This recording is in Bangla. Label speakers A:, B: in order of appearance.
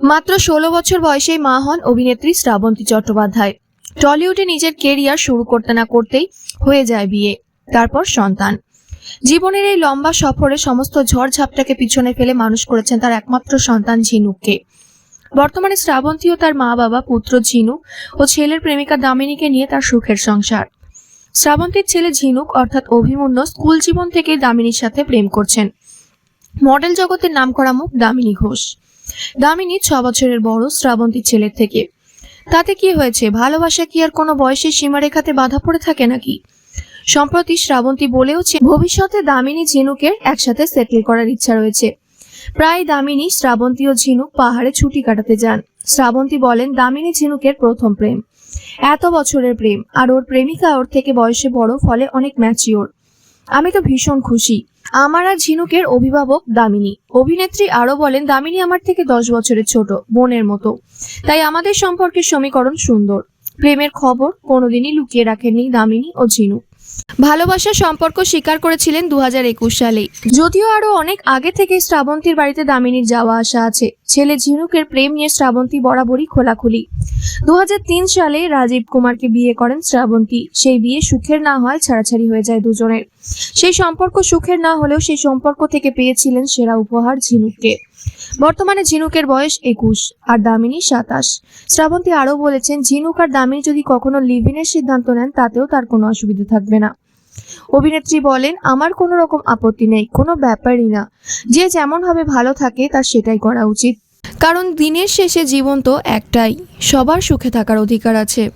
A: মাত্র ষোলো বছর বয়সেই মা হন অভিনেত্রী শ্রাবন্তী চট্টোপাধ্যায়। টলিউডে নিজের কেরিয়ার শুরু করতে না করতেই হয়ে যায় বিয়ে, তারপর সন্তান। জীবনের এই লম্বা সফরে সমস্ত ঝড়ঝাপটাকে পিছনে ফেলে মানুষ করেছেন তার একমাত্র সন্তান ঝিনুককে। বর্তমানে শ্রাবন্তী ও তার মা বাবা পুত্র ঝিনুক ও ছেলের প্রেমিকা দামিনীকে নিয়ে তার সুখের সংসার। শ্রাবন্তীর ছেলে ঝিনুক অর্থাৎ অভিমন্য স্কুল জীবন থেকেই দামিনীর সাথে প্রেম করছেন। মডেল জগতের নামকরা মুখ দামিনী ঘোষ। দামিনী ছ বছরের বড় শ্রাবন্তী ছেলের থেকে। তাতে কি হয়েছে? ভালোবাসা কি আর কোনো বয়সের সীমারেখাতে বাধা পড়ে থাকে নাকি? সম্প্রতি শ্রাবন্তী বলেওছে ভবিষ্যতে দামিনী ঝিনুকের একসাথে সেটেল করার ইচ্ছা রয়েছে। প্রায় দামিনী, শ্রাবন্তী ও ঝিনুক পাহাড়ে ছুটি কাটাতে যান। শ্রাবন্তী বলেন, দামিনী ঝিনুকের প্রথম প্রেম। এত বছরের প্রেম। আর ওর প্রেমিকা ওর থেকে বয়সে বড়, ফলে অনেক ম্যাচিওর আমি তো ভীষণ খুশি। আমার আর ঝিনুকের অভিভাবক দামিনী। অভিনেত্রী আরও বলেন, দামিনী আমার থেকে দশ বছরের ছোট, বোনের মতো। তাই আমাদের সম্পর্কের সমীকরণ সুন্দর। প্রেমের খবর কোনোদিনই লুকিয়ে রাখেননি দামিনী ও ঝিনুক ভালোবাসার সম্পর্ক স্বীকার করেছিলেন দু হাজার একুশ সালে যদিও আরও অনেক আগে থেকে শ্রাবন্তীর বাড়িতে দামিনীর যাওয়া আসা আছে। ছেলে ঝিনুকের প্রেম নিয়ে শ্রাবন্তী বরাবরই খোলাখুলি। দু হাজার তিন সালে রাজীব কুমারকে বিয়ে করেন শ্রাবন্তী। সেই বিয়ে সুখের না হয় ছাড়াছাড়ি হয়ে যায় দুজনের। সেই সম্পর্ক সুখের না হলেও সেই সম্পর্ক থেকে পেয়েছিলেন সেরা উপহার ঝিনুককে। বর্তমানে ঝিনুকের বয়স একুশ আর দামিনী সাতাশ। শ্রাবন্তী আরও বলেছেন, ঝিনুক আর দামিনী যদি কখনো লিভিনের সিদ্ধান্ত নেন, তাতেও তার কোনো অসুবিধা থাকবে না। অভিনেত্রী বলেন, আমার কোনো রকম আপত্তি নেই, কোনো ব্যাপারই না। যে যেমন ভাবে ভালো থাকে, তার সেটাই করা উচিত। কারণ দিনের শেষে জীবন তো একটাই, সবার সুখে থাকার অধিকার আছে।